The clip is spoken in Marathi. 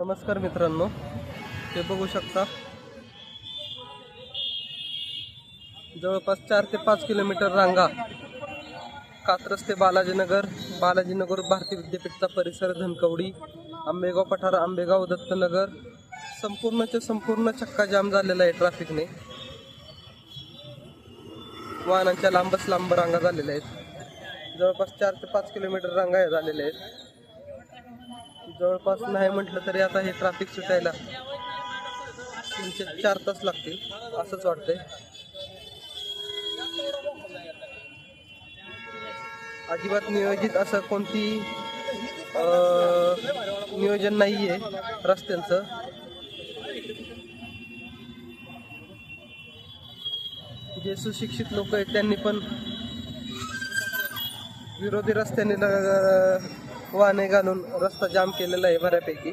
नमस्कार मित्रांनो ते बघू शकता. जवळपास चार ते पाच किलोमीटर रांगा कात्रस ते बालाजीनगर बालाजीनगर भारतीय विद्यापीठचा परिसर धनकवडी आंबेगाव पठार आंबेगाव दत्तनगर संपूर्णच्या संपूर्ण चक्का जाम झालेला आहे ट्रॅफिकने. वाहनांच्या लांबच लांब रांगा झालेल्या आहेत. जवळपास चार ते पाच किलोमीटर रांगा झालेल्या आहेत. जवळपास नाही म्हटलं तरी आता हे ट्रॅफिक सुटायला तीनशे चार तास लागतील असंच वाटतंय. अजिबात नियोजित असं कोणती नियोजन नाही आहे रस्त्यांचं. जे सुशिक्षित लोक आहेत त्यांनी पण विरोधी रस्त्याने ल- वाहने घालून रस्ता जाम केलेला आहे बऱ्यापैकी.